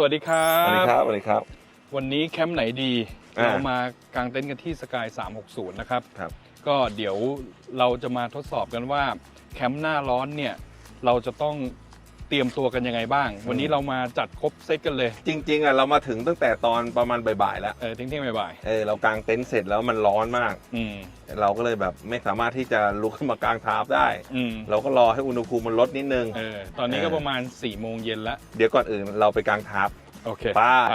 สวัสดีครัสวัสดีบครับสวัสดีครับ วันนี้แคมป์ไหนดีอ่าเรามากางเต็นท์กันที่สกาย360 นะครับ ครับ ก็เดี๋ยวเราจะมาทดสอบกันว่าแคมป์หน้าร้อนเนี่ย เราจะต้อง เตรียมตัวกันยังไงบ้าง วันนี้เรามาจัดครบเซตกันเลยจริงๆอะเรามาถึงตั้งแต่ตอนประมาณบ่ายๆแล้วเออเที่ยงๆบ่ายเออเรากางเต็นท์เสร็จแล้วมันร้อนมาก ๆอืม เราก็เลยแบบไม่สามารถที่จะลุกขึ้นมากางทาร์ปได้ อืมเราก็รอให้อุณหภูมิมันลดนิดนึง เออตอนนี้ก็เออประมาณ4ี่โมงเย็นละเดี๋ยวก่อนอื่นเราไปกางทาร์ปโอเค ไป ไป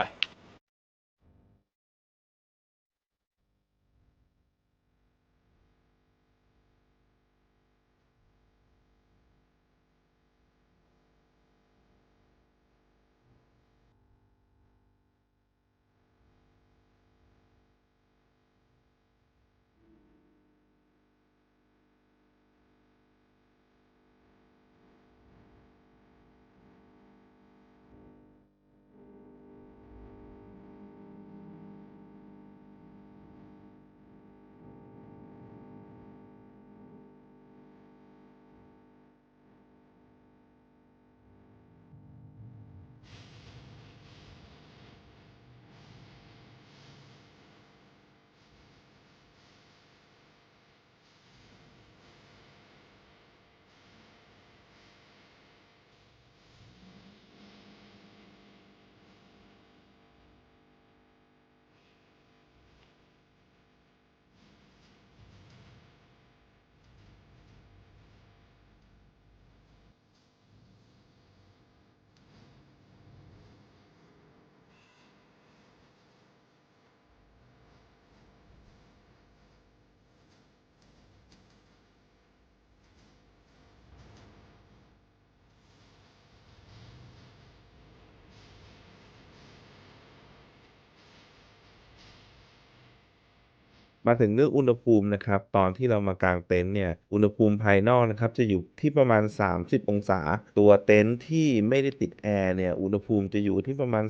มาถึงเรื่องอุณหภูมินะครับ ตอนที่เรามากางเต็นท์เนี่ย อุณหภูมิภายนอกนะครับ จะอยู่ที่ประมาณ 30 องศา ตัวเต็นท์ที่ไม่ได้ติดแอร์เนี่ย อุณหภูมิจะอยู่ที่ประมาณ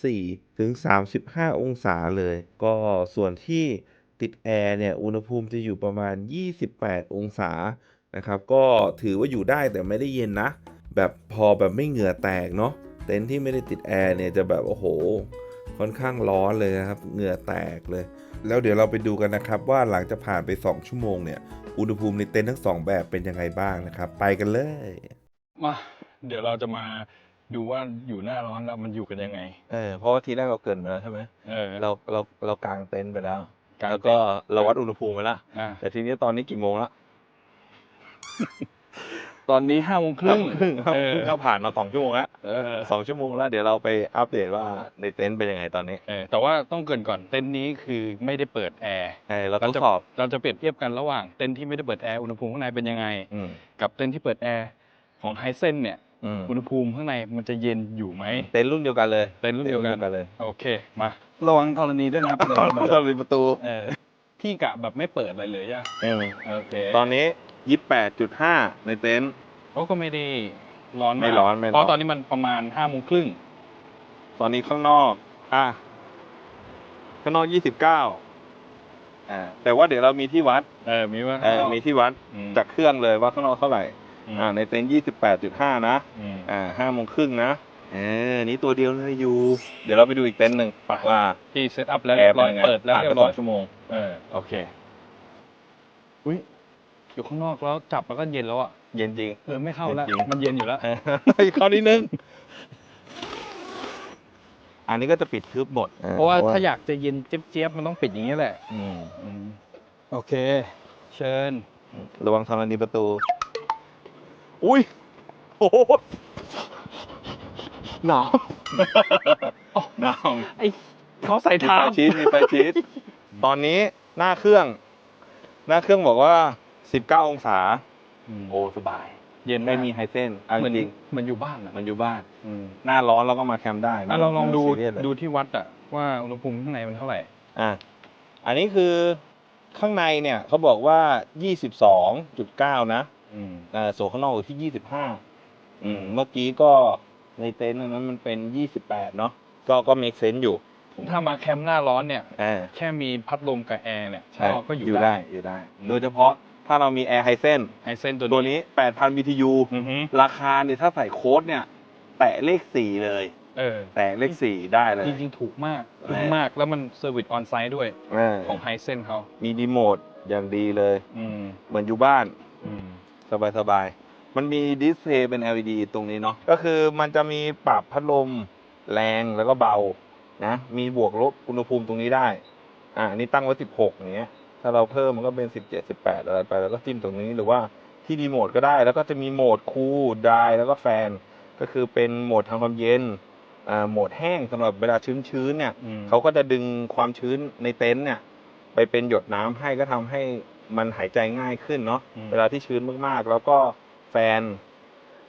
34 ถึง 35 องศาเลย ก็ส่วนที่ติดแอร์เนี่ย อุณหภูมิจะอยู่ประมาณ 28 องศา นะครับ ก็ถือว่าอยู่ได้แต่ไม่ได้เย็นนะ แบบพอแบบไม่เหงื่อแตกเนาะ เต็นท์ที่ไม่ได้ติดแอร์เนี่ยจะแบบโอ้โห ค่อนข้างร้อนเลยนะครับ เหงื่อแตกเลย แล้วเดี๋ยวเราไปดูกันนะครับ ว่าหลังจากผ่านไป 2 ชั่วโมงเนี่ย อุณหภูมิในเต็นท์ทั้งสองแบบเป็นยังไงบ้างนะครับ ไปกันเลย มา เดี๋ยวเราจะมาดูว่าอยู่หน้าร้อนแล้วมันอยู่กันยังไง เออ เพราะว่าทีแรกเราเกรินไปแล้วใช่ไหมเออ เรา เรา เรากางเต็นท์ไปแล้ว กางแล้วเต็ก็นท์เราวัดอุณหภูมิไปแล้ว อ่าแต่ทีนี้ตอนนี้กี่โมงแล้วตอนนี้ห้าโมงครึ่งครึ่งครับเออ เราผ่านมาสองชั่วโมงแล้ว เออสองชั่วโมงแล้ว เดี๋ยวเราไปอัปเดตว่าในเต็นท์เป็นยังไงตอนนี้ เออแต่ว่าต้องเกรินก่อนเต็นท์นี้คือไม่ได้เปิดแอร์เออเราทเราดจะสอบเราจะเปรียบเทียบกันระหว่างเต็นท์ที่ไม่ได้เปิดแอร์อุณหภูมิข้างในเป็นยังไงอืมกับเต็นท์ที่เปิดแอร์ของไฮเซนเนี่ยอืมอุณหภูมิข้างในมันจะเย็นอยู่ไหมเต็นท์รุ่นเดียวกันเลยเต็นท์รุ่นเดียวกันกันเลย โอเคมาระวังธรณีด้วยนะครับเรามีประตูเออพี่กะแบบไม่เปิดอะไรเลยอะเออโอเคตอนนี้ยี่แปดจุดห้าในเต็นท์เขาก็ไม่ได้ ร้อนากไม่ร้อนไม่ร้อน เพราะตอนนี้มันประมาณห้าโมงครึ่งตอนนี้ข้างนอก อะข้างนอกยี่สิบเก้าอ่าแต่ว่าเดี๋ยวเรามีที่วัดเออมีว่าเออมีที่วัดอืมจากเครื่องเลยว่าข้างนอกเท่าไหร่ อืมอ่า ในเต็นท์ยี่สิบแปดจุดห้านะ อืม อ่าห้าโมงครึ่งนะเออนี่ตัวเดียวเลยอยู่ เดี๋ยวเราไปดูอีกเต็นท์หนึ่งไป ว่า ที่เซตอัพแล้วแอเรียร์บร้อยป็นงไงเปิดแล้วผ่านเรียไปบร้อยสงชั่วโมง เออ โอเค อุ้ย อยู่ข้างนอกแล้วจับแล้วก็เย็นแล้วอะเย็นจริง เออไม่เข้าแล้วจริง มันเย็นอยู่แล้วเออเข้านิดนึง อันนี้ก็จะปิดทึบหมดเพราะว่าถ้าอยากจะเย็นเจี๊ยบๆมันต้องปิดอย่างนี้แหละอืมอืมโอเค เชิญ ระวังธรณีประตู อุ้ยโอ้โหหนาวหนาวไอเขาใส่มีเท้าไฟชีสมีไฟชีสตอนนี้หน้าเครื่อง หน้าเครื่องบอกว่า 19องศา โอ้สบาย เย็นไม่มีไฮเซนเอาเหมือนจริงเหมันอยู่บ้านอะๆมันอยู่บ้าน อืม หน้าร้อนเราก็มาแคมป์ได้อะลองลองดูไม่ซีเรียสเลยดูที่วัดอะว่าอุณหภูมิข้างในมันเท่าไหร่ อะอันนี้คือข้างในเนี่ยเขาบอกว่า22.9นะอืม อ่าส่วนข้างนอกอยู่ที่25อืม เมื่อกี้ก็ในเต็นท์อันนั้นมันเป็น28เนาะก็ก็ make sense อยู่ถ้ามาแคมป์หน้าร้อนเนี่ย อ่า แค่มีพัดลมกับแอร์เนี่ยใช่ก็อยู่ได้อยู่ได้ โดยเฉพาะ ถ้าเรามี Air Hisense ไฮเซนตัวตัวนี้ 8,000 BTU อือฮึราคาเนี่ยถ้าใส่โค้ดเนี่ย แตะเลข 4 เลย เออ แต่เลขสี่ได้เลย จริงๆ ถูกมากถูกแน่มากแล้วมันเซอร์วิสออนไซต์ด้วยเออของไฮเซนเขามีรีโมทอย่างดีเลย อืมเหมือนอยู่บ้าน อืม สบายสบายๆมันมีดิสเพลย์เป็น LED ตรงนี้เนาะ ก็คือมันจะมีปรับพัดลมแรงแล้วก็เบา นะ มีบวกลบอุณหภูมิตรงนี้ได้ อ่าอันนี้ตั้งไว้ 16อย่างเงี้ย ถ้าเราเพิ่มมันก็เป็น17 18อะไรไป แล้วก็จิ้มตรงนี้หรือว่าที่รีโมทก็ได้ แล้วก็จะมีโหมดคูลดายแล้วก็แฟน ก็คือเป็นโหมดทำความเย็นอ่าโหมดแห้งสำหรับเวลาชื้นๆเนี่ยอืมเขาก็จะดึงความชื้นในเต็นท์เนี่ยไปเป็นหยดน้ำให้ก็ทำให้มันหายใจง่ายขึ้นเนาะอืมเวลาที่ชื้นมากๆ แล้วก็แฟน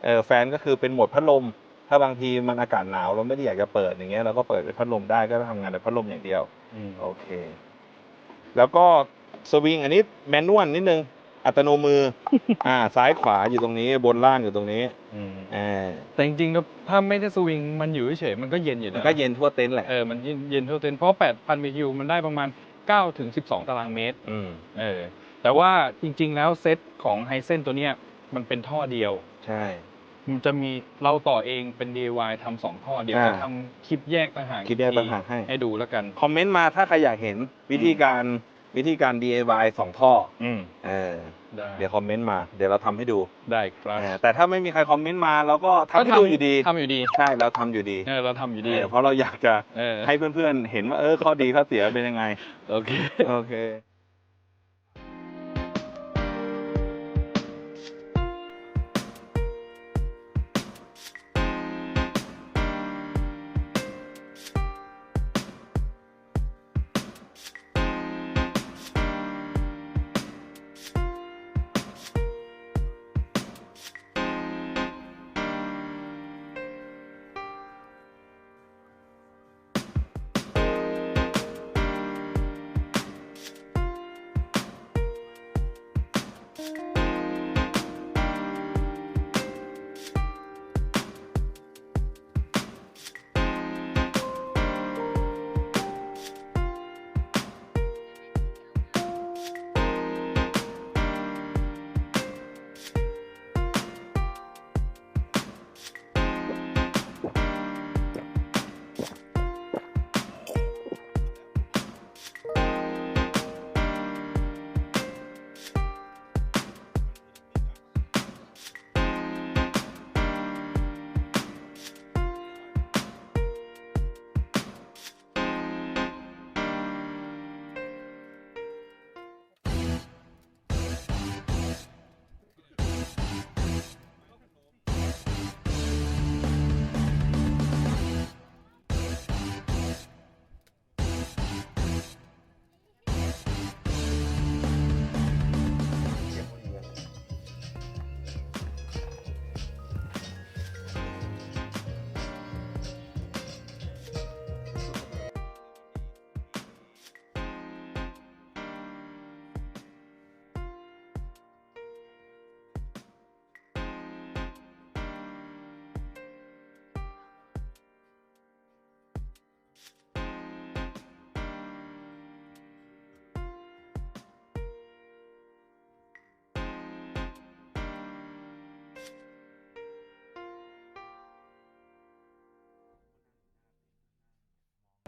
เออแฟนก็คือเป็นโหมดพัดลม ถ้าบางทีมันอากาศหนาวเราไม่ได้อยากจะเปิดอย่างเงี้ยเราก็เปิดเป็นพัดลมได้ก็ทำงานแต่พัดลมอย่างเดียวอืมโอเค แล้วก็ สวิงอันนี้แมนนวลนิดนึง อัตโนมือ อ่า ซ้ายขวาอยู่ตรงนี้บนล่างอยู่ตรงนี้อืมอ่าแต่จริงๆแล้วถ้าไม่ได้สวิงมันอยู่เฉยๆมันก็เย็นอยู่มันนะก็เย็นทั่วเต็นท์แหละเออมันเย็นเย็นทั่วเต็นท์เพราะ 8,000 BTU มันได้ประมาณ9ถึง12 ตารางเมตร อืมเออ แต่ว่าจริงๆแล้วเซตของไฮเซนตัวเนี้ยมันเป็นท่อเดียว ใช่ มันจะมีเราต่อเองเป็น DIY ทำสองท่อเดี๋ยวอ่า จะทำคลิปแยกต่างหากคลิปแยกต่างหากให้ให้ดูแล้วกัน คอมเมนต์มาถ้าใครอยากเห็นวิธีการ วิธีการ DIY สองท่ออืมเออได้เดี๋ยวคอมเมนต์มาเดี๋ยวเราทำให้ดูได้ครับเออแต่ถ้าไม่มีใครคอมเมนต์มาเราก็ทำให้ดูอยู่ดี ทำอยู่ดีใช่เราทำอยู่ดีเออเราทำอยู่ดีเออเพราะเราอยากจะเออให้เพื่อนๆเห็นว่าเออข้อดีข้อเสียเป็นยังไง โอเค โอเค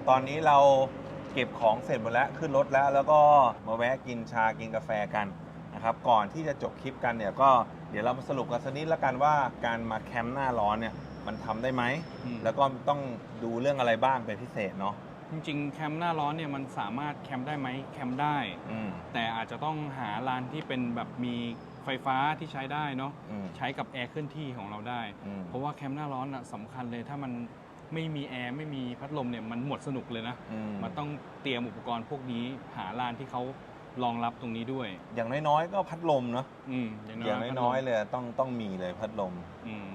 ตอนนี้เราเก็บของเสร็จหมดแล้วขึ้นรถแล้ว แล้วก็มาแวะกินชากินกาแฟกันนะครับก่อนที่จะจบคลิปกันเนี่ยก็เดี๋ยวเรามาสรุปกันสักนิดละกันว่าการมาแคมป์หน้าร้อนเนี่ยมันทำได้ไหม อืม แล้วก็ต้องดูเรื่องอะไรบ้างเป็นพิเศษเนาะจริงๆ แคมป์หน้าร้อนเนี่ยมันสามารถแคมป์ได้ไหมแคมป์ได้ อืมแต่อาจจะต้องหาลานที่เป็นแบบมีไฟฟ้าที่ใช้ได้เนาะอืมใช้กับแอร์เคลื่อนที่ของเราได้ อืม เพราะว่าแคมป์หน้าร้อนอะสำคัญเลยถ้ามัน ไม่มีแอร์ไม่มีพัดลมเนี่ยมันหมดสนุกเลยนะอืมมันต้องเตรียมอุปกรณ์พวกนี้หาลานที่เขารองรับตรงนี้ด้วย อย่างน้อยๆ ก็พัดลมเนาะอืมอย่างน้อยอย่างพัดลมน้อยๆเลยต้องต้องมีเลยพัดลมอืม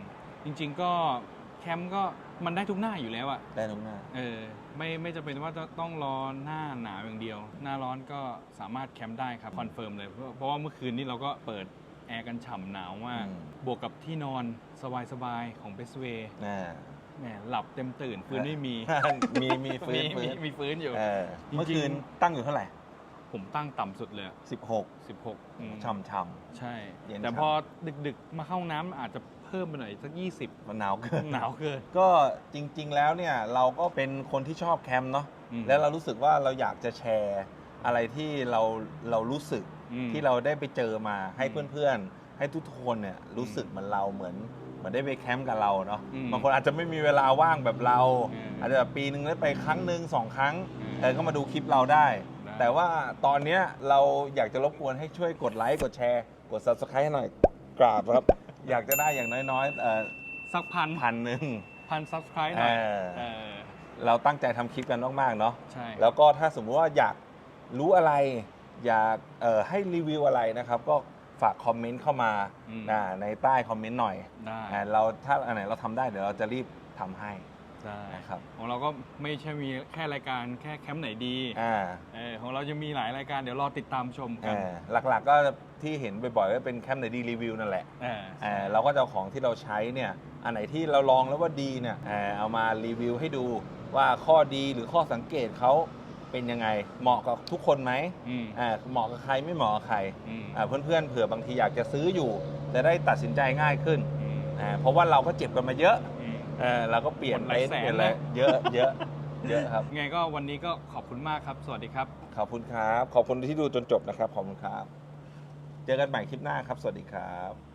จริงๆก็แคมป์ก็มันได้ทุกหน้าอยู่แล้วอะได้ทุกหน้า เออไม่ไม่จำเป็นว่าจะต้องรอหน้าหนาวอย่างเดียว หน้าร้อนก็สามารถแคมป์ได้ครับคอนเฟิร์มเลยเพราะเพราะว่าเมื่อคืนนี้เราก็เปิดแอร์กันฉ่ำหนาวมาก อืม บวกกับที่นอนสบายๆของเบสเวย์น่า แหมหลับเต็มตื่นฟื้นไม่มี มีมีฟื้นมีฟื้นมีฟื้นอยู่ เออจริงๆ เมื่อคืนตั้งอยู่เท่าไหร่ ผมตั้งต่ำสุดเลยสิบหก16อืมช่ำช่ำใช่ เย็นแต่ฉ่ำพอดึกๆ มาเข้าห้องน้ำอาจจะเพิ่มพิ่มไปหน่อยสักมันหนาวเกิน 20 หนาวเกินก็จริง ๆ แล้วเนี่ยเราก็เป็นคนที่ชอบแคมป์เนาะอืมแล้วเรารู้สึกว่าเราอยากจะแชร์อะไรที่เราเรารู้สึกอืม ที่เราได้ไปเจอมาให้อืมเพื่อนๆ ให้ทุกคนเนี่ยรู้สึกเหมือนเราเหมือนเห มือนได้ไปแคมป์กับเราเนาะอืมบางคนอาจจะไม่มีเวลาว่างแบบเรา อืม อาจจะแบบปีหนึ่งได้ไปครั้งหนึ่งสองครั้งอืมเออก็มาดูคลิปเราได้ได้ แต่ว่าตอนเนี้ยเราอยากจะรบกวนให้ช่วยกดไลค์กดแชร์ กด subscribe ให้หน่อยกราบครับ อยากจะได้อย่างน้อยๆเอ่อสักพันพันหนึ่ง พันซับสไครต์หน่อยเออ เออเราตั้งใจทำคลิปกันมากๆเนาะ ใช่ แล้วก็ถ้าสมมุติว่าอยากรู้อะไร อยากเอ่อให้รีวิวอะไรนะครับ ก็ ฝากคอมเมนต์เข้ามาอืม อ่าในใต้คอมเมนต์หน่อยได้อ่าเราถ้าอันไหนเราทำได้เดี๋ยวเราจะรีบทำให้ได้นะครับของเราก็ไม่ใช่มีแค่รายการแค่แคมป์ไหนดีอ่าเออของเรายังมีหลายรายการเดี๋ยวรอติดตามชมกัเอนอหลักๆก็ที่เห็นบ่อยๆก็เป็นแคมป์ในดีรีวิวนั่นแหละ เออเอ่อเราก็จะเอาของที่เราใช้เนี่ย อันไหนที่เราลองแล้วว่าดีเนี่ยเอ่อเอามารีวิวให้ดูว่าข้อดีหรือข้อสังเกตเขา เป็นยังไง เหมาะกับทุกคนไหมอืมอ่าเหมาะกับใครไม่เหมาะกับใครอืมอ่าเพื่อนๆเผื่อบางทีอยากจะซื้ออยู่ จะได้ตัดสินใจง่ายขึ้นอืมอ่าเพราะว่าเราก็เจ็บกันมาเยอะอืม เออเราก็เปลี่ยนหมดหลายเต็นท์แสนเปลี่ยนอะไรนะ เยอะเยอะเยอะครับไงก็วันนี้ก็ขอบคุณมากครับ สวัสดีครับ ขอบคุณครับ ขอบคุณที่ดูจนจบนะครับ ขอบคุณครับ เจอกันใหม่คลิปหน้าครับ สวัสดีครับ